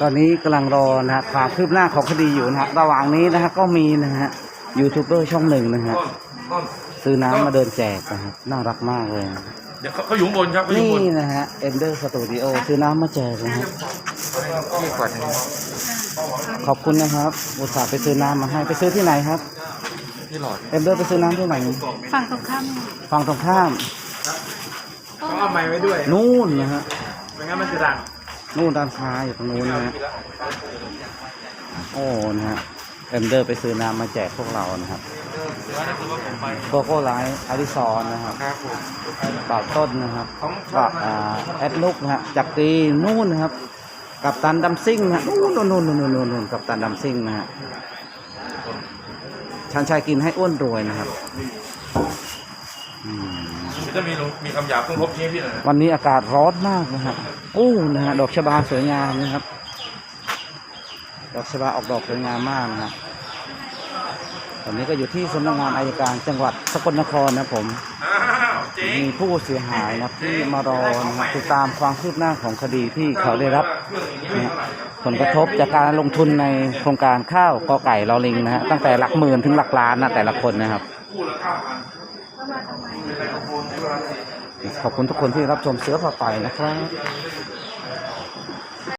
ตอนนี้กำลังรอนะฮะความคืบหน้าของคดีอยู่นะฮะระหว่างนี้นะฮะก็มีนะฮะยูทูบเบอร์ช่องหนึ่งนะฮะต้นต้นซื้อน้ำมาเดินแจกนะครับน่ารักมากเลยเดี๋ยวเขาเขาอยู่ข้างบนครับเขาอยู่นี่ข้างบนนะฮะเอนเดอร์สตูดิโอซื้อน้ำมาแจกนะฮะที่ขวดนึงขอบคุณนะครับอุตส่าห์ไปซื้อน้ำมาให้ไปซื้อที่ไหนครับที่หลอดเอนเดอร์ไปซื้อน้ำที่ไหนฝั่งตรงข้ามฝั่งตรงข้ามต้องเอาไม้ไว้ด้วยนู่นนะฮะไม่งั้นมันจะดัง นู่นด้านซ้ายอยู่ตรงนู้นนะฮะโอ้นะฮะเอนเดอร์ไปซื้อน้ำมาแจกพวกเรานะครับโกโก้ไลท์อาริซอนนะครับครับผมปาต้นนะครับกับอ่าแอดลุกนะฮะจากตีนู่นนะครับ กับตันดัมซิ่งนะฮะนู่นนู่นนู่นนู่นนู่นกับตันดัมซิ่งนะฮะชันชายกินให้อ้วนรวยนะครับ มจะมีมีคำหยาบต้องลบนี้พี่หน่อยนะวันนี้อากาศร้อนมากนะฮะอู้นะฮะดอกชบาสวยงามนะครับ ดอกชบาออกดอกสวยงามมากนะฮะตอนนี้ก็อยู่ที่สำนักงานอายการจังหวัดสกลนครนะครับผมอ้าวเจ๊งมีผู้เสียหายนะครับที่มารอนะครับติดตามความคืบหน้าของคดีที่เขาได้รับนะฮะผลกระทบจากการลงทุนในโครงการข้าวกอไก่ลอลิงนะฮะตั้งแต่หลักหมื่นถึงหลักล้านนะแต่ละคนนะครับ ขอบคุณทุกคนที่รับชมเสือผ่าไปนะครับ